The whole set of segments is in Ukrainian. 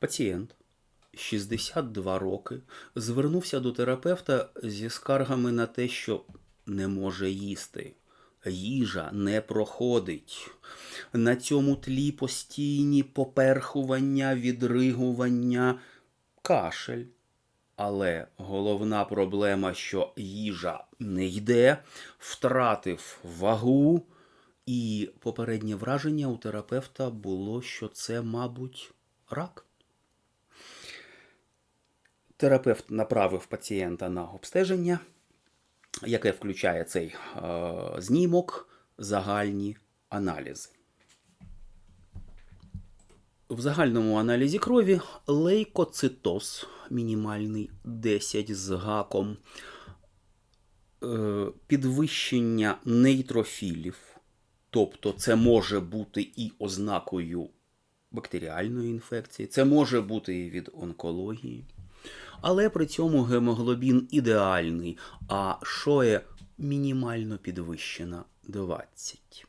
Пацієнт 62 роки звернувся до терапевта зі скаргами на те, що не може їсти. Їжа не проходить. На цьому тлі постійні поперхування, відригування, кашель. Але головна проблема, що їжа не йде, втратив вагу, і попереднє враження у терапевта було, що це, мабуть, рак. Терапевт направив пацієнта на обстеження, яке включає цей е, знімок, загальні аналізи. В загальному аналізі крові лейкоцитоз мінімальний 10 з гаком, е, підвищення нейтрофілів, тобто це може бути і ознакою бактеріальної інфекції, це може бути і від онкології. Але при цьому гемоглобін ідеальний, а шоє мінімально підвищена 20.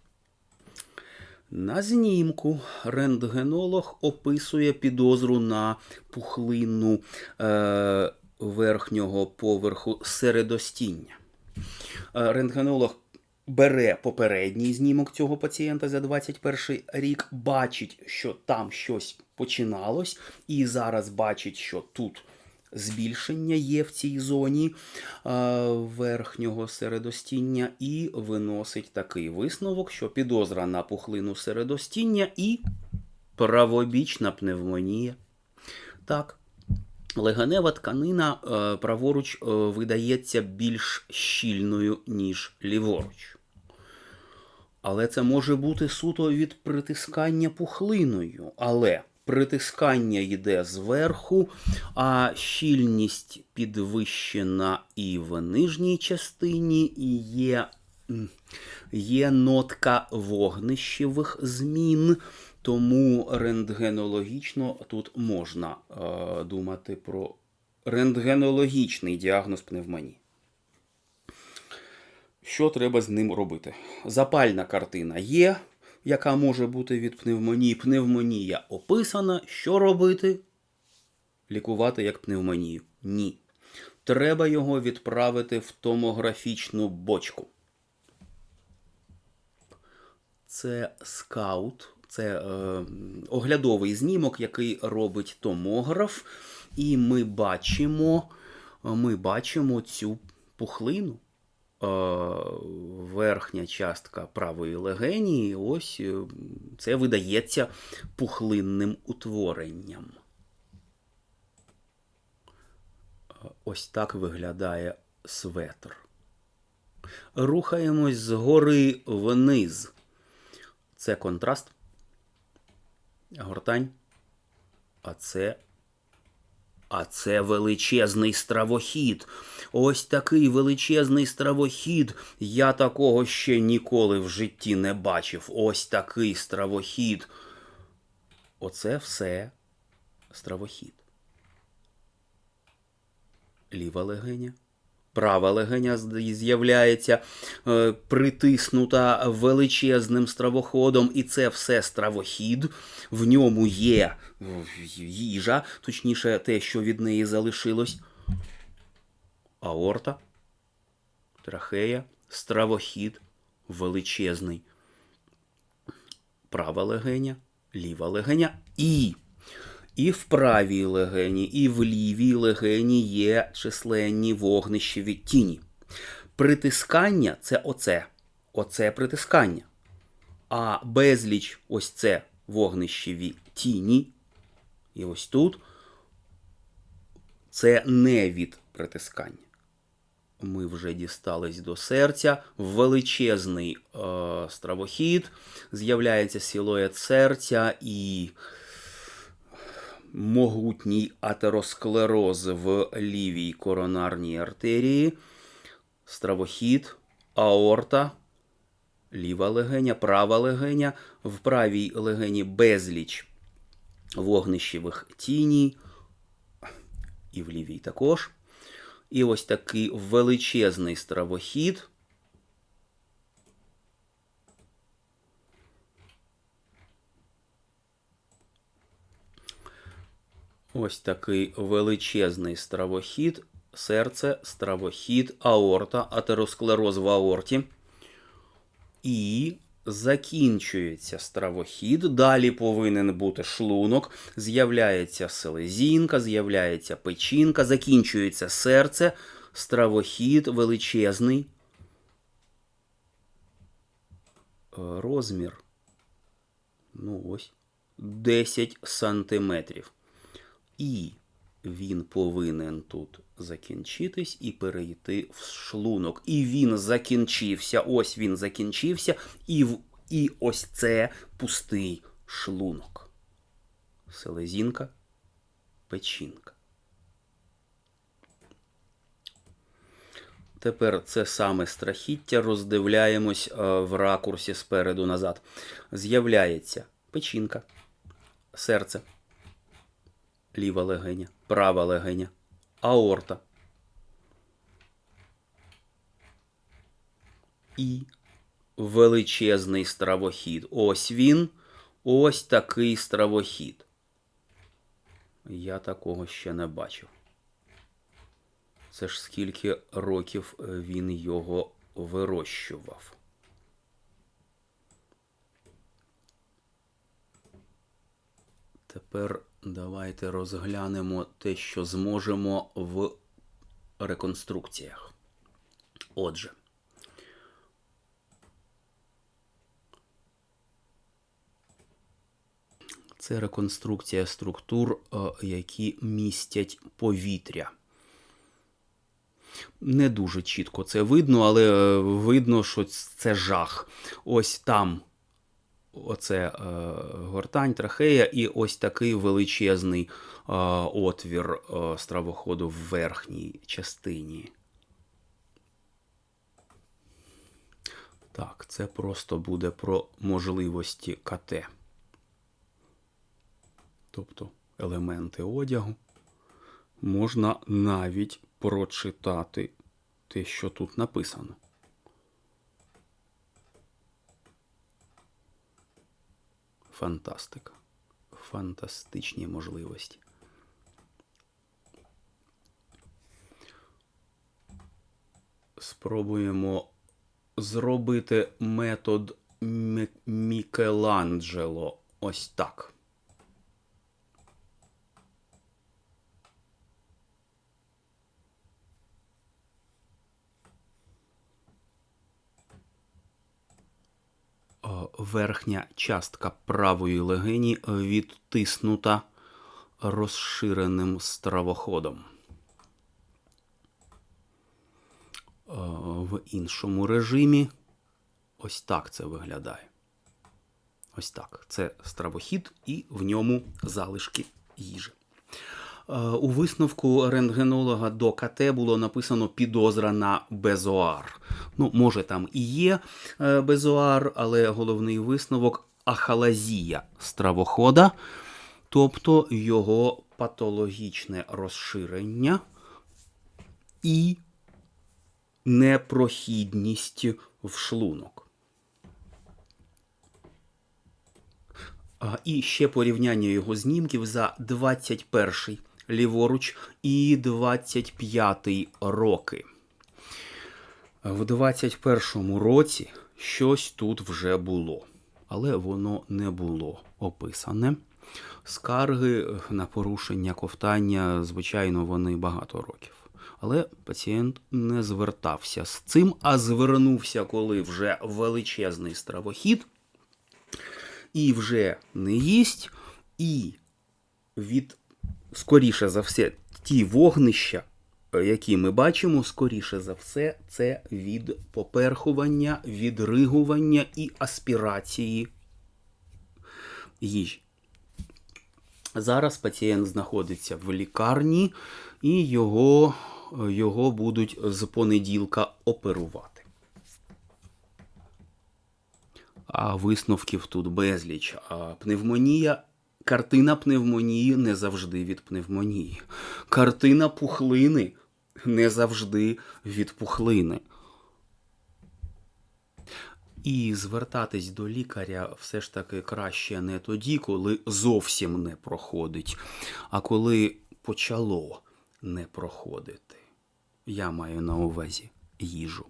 На знімку рентгенолог описує підозру на пухлину е, верхнього поверху середостіння. Е, рентгенолог бере попередній знімок цього пацієнта за 21 рік, бачить, що там щось починалось, і зараз бачить, що тут збільшення є в цій зоні е, верхнього середостіння, і виносить такий висновок, що підозра на пухлину середостіння і правобічна пневмонія. Так, легенева тканина е, праворуч е, видається більш щільною, ніж ліворуч. Але це може бути суто від притискання пухлиною. Але притискання йде зверху, а щільність підвищена і в нижній частині, і є, є нотка вогнищевих змін. Тому рентгенологічно тут можна е, думати про рентгенологічний діагноз пневмонії. Що треба з ним робити? Запальна картина є, яка може бути від пневмонії. Пневмонія описана. Що робити? Лікувати як пневмонію? Ні. Треба його відправити в томографічну бочку. Це скаут, це е, оглядовий знімок, який робить томограф, і ми бачимо, ми бачимо цю пухлину. Е, верхня частка правої легені, ось е, це видається пухлинним утворенням. Ось так виглядає светр. Рухаємось згори вниз. Це контраст, гортань, а це а це величезний стравохід. Ось такий величезний стравохід. Я такого ще ніколи в житті не бачив. Ось такий стравохід. Оце все стравохід. Ліва легеня. Права легеня з'являється е, притиснута величезним стравоходом, і це все стравохід. В ньому є їжа, точніше, те, що від неї залишилось. Аорта, трахея, стравохід величезний. Права легеня, ліва легеня і. І в правій легені, і в лівій легені є численні вогнищеві тіні. Притискання це оце. Оце притискання. А безліч ось це вогнищеві тіні. І ось тут це не від притискання. Ми вже дістались до серця. Величезний е, стравохід. З'являється силует серця і могутній атеросклероз в лівій коронарній артерії, стравохід, аорта, ліва легеня, права легеня, в правій легені безліч вогнищевих тіній, і в лівій також. І ось такий величезний стравохід. Ось такий величезний стравохід, серце, стравохід, аорта, атеросклероз в аорті. І закінчується стравохід. Далі повинен бути шлунок, з'являється селезінка, з'являється печінка, закінчується серце, стравохід величезний. Розмір. Ну ось 10 сантиметрів. І він повинен тут закінчитись і перейти в шлунок. І він закінчився. Ось він закінчився, і, в, і ось це пустий шлунок. Селезінка, печінка. Тепер це саме страхіття роздивляємось е, в ракурсі спереду назад. З'являється печінка, серце, ліва легеня, права легеня, аорта. І величезний стравохід. Ось він, ось такий стравохід. Я такого ще не бачив. Це ж скільки років він його вирощував. Тепер давайте розглянемо те, що зможемо в реконструкціях. Отже, це реконструкція структур, е, які містять повітря. Не дуже чітко це видно, але е, видно, що це жах. Ось там оце е, гортань, трахея, і ось такий величезний е, отвір е, стравоходу в верхній частині. Так, це просто буде про можливості КТ. Тобто елементи одягу. Можна навіть прочитати те, що тут написано. Фантастика. Фантастичні можливості. Спробуємо зробити метод Мікеланджело ось так. Верхня частка правої легені відтиснута розширеним стравоходом. Е, В іншому режимі ось так це виглядає. Ось так. Це стравохід і в ньому залишки їжі. Е, У висновку рентгенолога до КТ було написано підозра на безоар. Ну, може, там і є е, безоар, але головний висновок ахалазія стравохода, тобто його патологічне розширення і непрохідність в шлунок. І ще порівняння його знімків за 21-й ліворуч і 25-й роки. В 21-му році щось тут вже було, але воно не було описане. Скарги на порушення ковтання, звичайно, вони багато років. Але пацієнт не звертався з цим, а звернувся, коли вже величезний стравохід і вже не їсть, і від, скоріше за все, ті вогнища, е, які ми бачимо, скоріше за все, це від поперхування, відригування і аспірації їжі. Зараз пацієнт знаходиться в лікарні, і його, його будуть з понеділка оперувати. А висновків тут безліч. А пневмонія, картина пневмонії не завжди від пневмонії. Картина пухлини не завжди від пухлини. І звертатись до лікаря все ж таки краще не тоді, коли зовсім не проходить, а коли почало не проходити. Я маю на увазі їжу.